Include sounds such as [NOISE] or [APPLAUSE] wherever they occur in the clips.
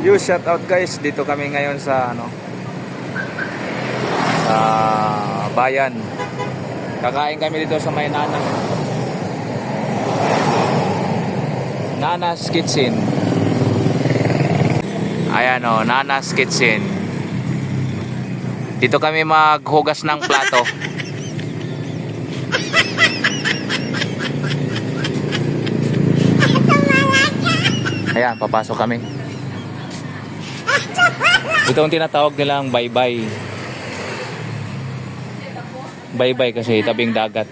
You shout out guys, dito kami ngayon sa ano sa bayan. Kakain kami dito sa may Nanas. Nanas Kitchen. Ayan o, Nanas Kitchen. Dito kami maghugas ng plato. Ayan, papasok kami. Ito ang tinatawag nilang bye-bye. Bye-bye kasi tabing dagat.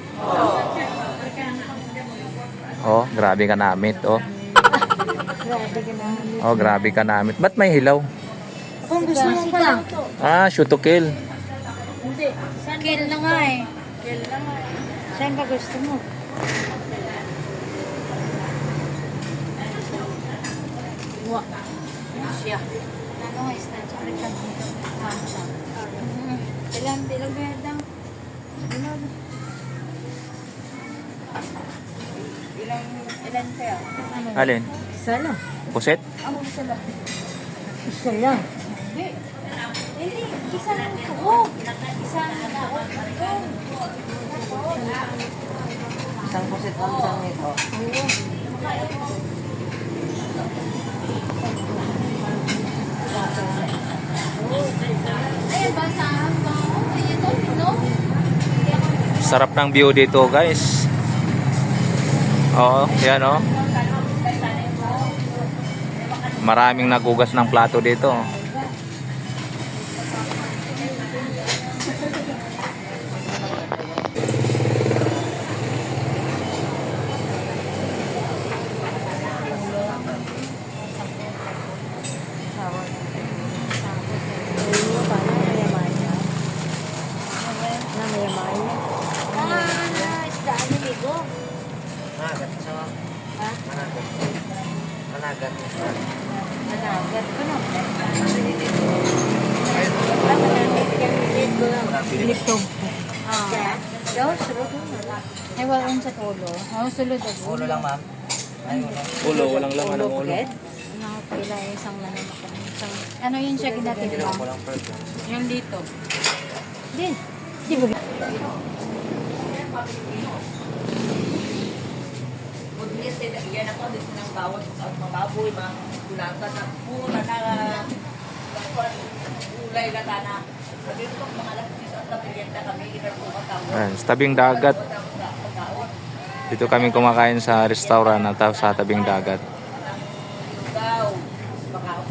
Oh, grabe ka namit, oh. Grabe ka. Oh, grabe ka namit. Ba't may hilaw? Kung gusto mo pala. Ah, shoot to kill. Hindi. Kill na nga eh. Kill na nga eh. Saan ba gusto mo? Wa. Siya. Ano nga isda? Tsaka ka dito. Kamsa. Ilan, ilan kaya? Ano? Alin? Isa lang. Puset? Ano isa lang? Isa lang. Hindi. Hindi. Isa lang ito. Isa lang ito. Isang pusit lang Sarap ng view dito, guys. Oo, yan oh. Maraming nagugas ng plato dito. Managat. Managat. Managat ko na. Litog. Ah. Daw, sulod. Ay, walang sa tulo. Oh, sulod ako. Ulo lang ma'am. Ulo. Ulo, walang laman ng ulo. Nakapila isang laman ako. Isang, ano yun siya lang gram. Yung dito. Din. Di ba? Magnis din yan ako dito ng bawat at mababoy mga kulatan na pura na ulay na tana. Sabi ko mga lapis at kapilienta kami ina po matawag. Ayan, sa tabing dagat. Dito kami kumakain sa restaurant na ta- sa tabing dagat.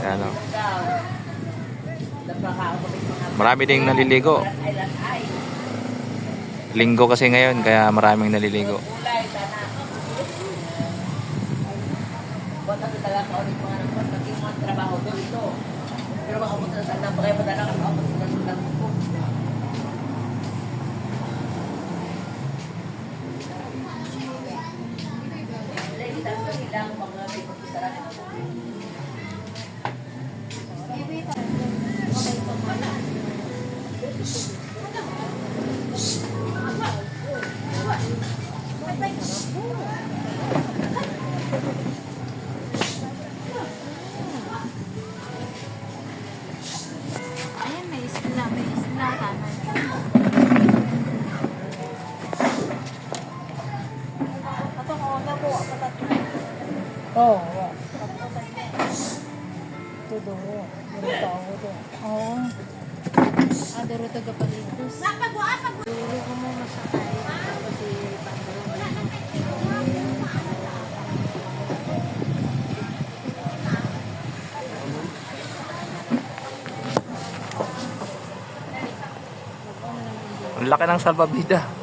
Ayan oh. ako mga Marami ding naliligo. Linggo kasi ngayon, kaya maraming naliligo. ulay tana. Buat ako talaga ulit mga nang pag mga trabaho dito. Pero Oo. Oh, Todo. Dito ako to. Oo. Ah, duro to kapalitos. Duro ko mo masakay. Kasi. Ang laki ng salbabida.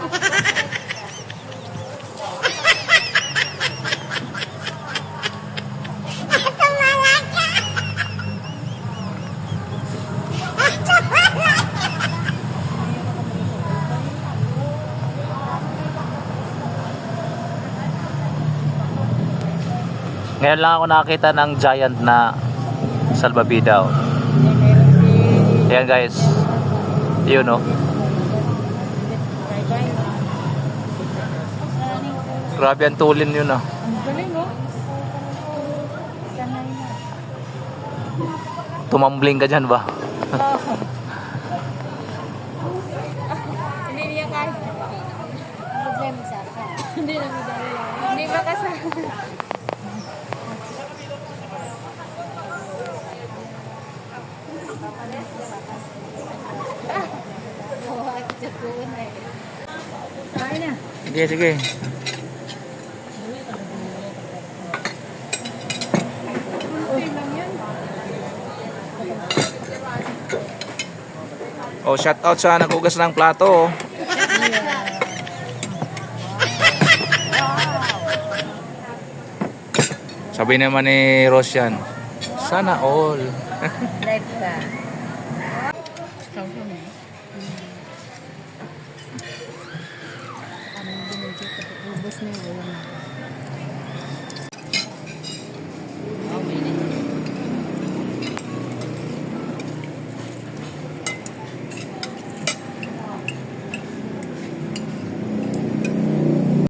Ngayon lang ako nakakita ng giant na salbabida. oh. Ayan guys. Yun oh. Bye-bye. Grabe ang tulin yun ah. Ang galing, oh. Sanay na. tumambling ka dyan ba? [LAUGHS] Hindi niya kaya. Problema sa akin. [LAUGHS] Hindi na. Hindi ba kasama? Oh, at japuan na eh. Kaya na. Sige, sige. Yan. Oh, shout out sa naghugas ng plato. oh. Sabi naman ni Rosyan, sana all. Live [LAUGHS] ka. medyo ubos na yung ulam natin.